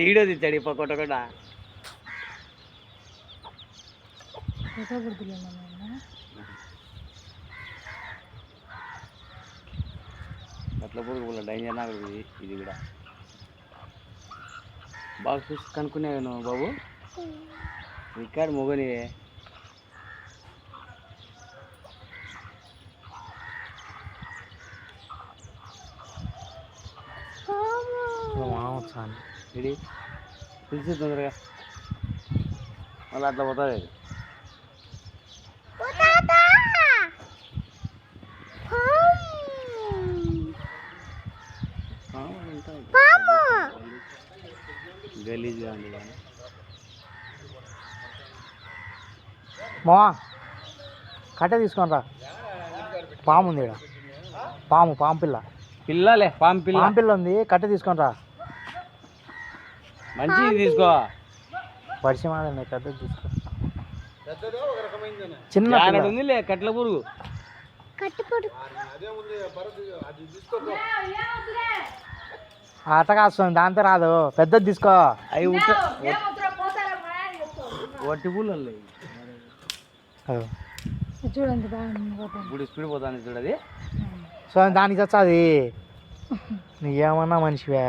Video తెచ్చాడు ఇప్పుడు కొట్టకుండా ఫోటో అట్లా డైంజర్ నాకు ఇది కూడా. బాగా చూసి కనుక్కునేవి నువ్వు బాబు? ఇక్కడ మొగని వచ్చాను ఇది పిలిచి తొందరగా. మళ్ళీ అట్లా పోతుంది అది గలీజ్గా ఉంది కానీ. మా కట్టె తీసుకొని రా. పాము ఉంది ఇక్కడ పాము పాము పిల్ల. పిల్లలే పాము పిల్ల. పాము పిల్ల ఉంది కట్టె తీసుకొని రా. మంచిది తీసుకో. పరిచయం పెద్దది తీసుకో. చిన్న జానడు పిల్ల. ఉంది లే కట్ల పురుగు. అట్ట కాస్తుంది దాంతో రాదు. పెద్దది తీసుకో. అవి వట్టి. ఇది చూడండి ఇప్పుడు స్పీడ్ పోతాను చూడు అది. సో దానికి వచ్చా అది నువ్వేమన్నా మనిషివే